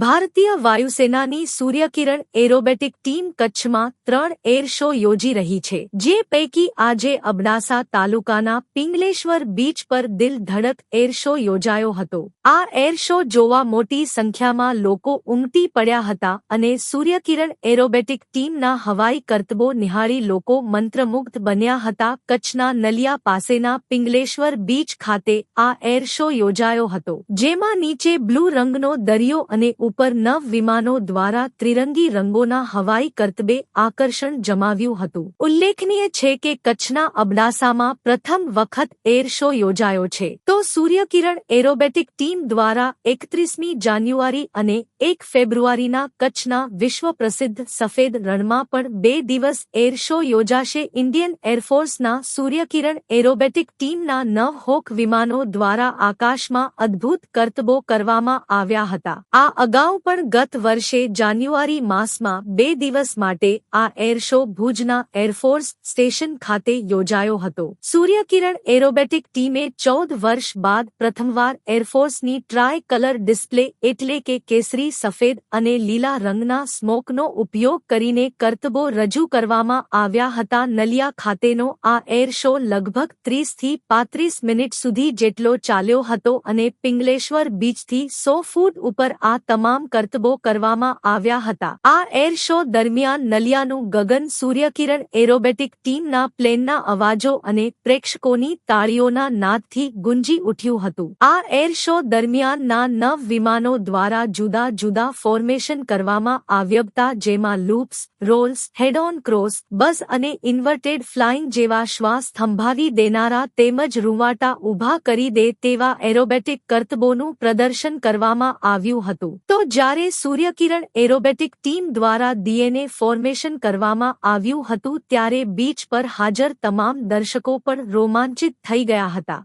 ભારતીય વાયુસેનાની સૂર્યકિરણ aerobatic team કચ્છમાં ત્રણ એર શો યોજી રહી છે, જે પૈકી આજે અબડાસા તાલુકાના પિંગલેશ્વર બીચ પર દિલ ધડક એર શો યોજાયો હતો. આ એર શો જોવા મોટી સંખ્યામાં લોકો ઉમટી પડ્યા હતા અને સૂર્યકિરણ એરોબેટિક ટીમના હવાઈ કરતબો નિહાળી લોકો મંત્રમુગ્ધ બન્યા હતા કચ્છના નલિયા પાસેના પિંગલેશ્વર બીચ ખાતે આ એર શો યોજાયો હતો, જેમાં નીચે બ્લુ રંગનો દરિયો અને ઉપર નવ વિમાનો દ્વારા ત્રિરંગી રંગોના હવાઈ કરતબે આકર્ષણ જમાવ્યું હતું. ઉલ્લેખનીય છે કે કચ્છના અબડાસામાં પ્રથમ વખત એર શો યોજાયો છે. તો સૂર્યકિરણ એરોબેટિક ટીમ દ્વારા એકત્રીસમી જાન્યુઆરી અને એક ફેબ્રુઆરીના કચ્છના વિશ્વ પ્રસિદ્ધ સફેદ રણમાં પણ બે દિવસ એર શો યોજાશે. ઇન્ડિયન એરફોર્સના સૂર્યકિરણ એરોબેટિક ટીમના નવ હોક વિમાનો દ્વારા આકાશમાં અદ્ભુત કરતબો કરવામાં આવ્યા હતા. આ અગાઉ પણ ગત વર્ષે જાન્યુઆરી માસમાં બે દિવસ માટે આ એર શો ભુજના એરફોર્સ સ્ટેશન ખાતે યોજાયો હતો. સૂર્યકિરણ એરોબેટિક ટીમે ચૌદ વર્ષ બાદ પ્રથમવાર એરફોર્સની ટ્રાય કલર ડિસ્પ્લે એટલે કે કેસરી, સફેદ અને લીલા રંગના સ્મોકનો ઉપયોગ કરીને કરતબો રજૂ કરવામાં આવ્યા હતા. નલિયા ખાતેનો આ એર શો લગભગ ત્રીસથી પાંત્રીસ મિનિટ સુધી જેટલો ચાલ્યો હતો અને પિંગલેશ્વર બીચથી સો ફૂટ ઉપર આ તમામ કરતબો કરવામાં આવ્યા હતા. આ એર શો દરમિયાન નલિયાનું ગગન સૂર્યકિરણ એરોબેટિક ટીમના પ્લેનના અવાજો અને પ્રેક્ષકોની તાળીઓના નાદથી ગુંજી ઉઠ્યું હતું. આ એર શો દરમિયાનના નવ વિમાનો દ્વારા જુદા જુદા ફોર્મેશન કરવામાં આવ્યતા, જેમાં loops, rolls, head on cross, બસ અને ઇન્વર્ટેડ ફ્લાઇંગ જેવા શ્વાસ થંભાવી દેનારા તેમજ રૂવાટા ઊભા કરી દે તેવા એરોબેટિક કરતબોનું પ્રદર્શન કરવામાં આવ્યું હતું. તો જ્યારે સૂર્યકિરણ એરોબેટિક ટીમ દ્વારા ડીએનએ ફોર્મેશન કરવામાં આવ્યું હતું ત્યારે બીચ પર હાજર તમામ દર્શકો પણ રોમાંચિત થઈ ગયા હતા.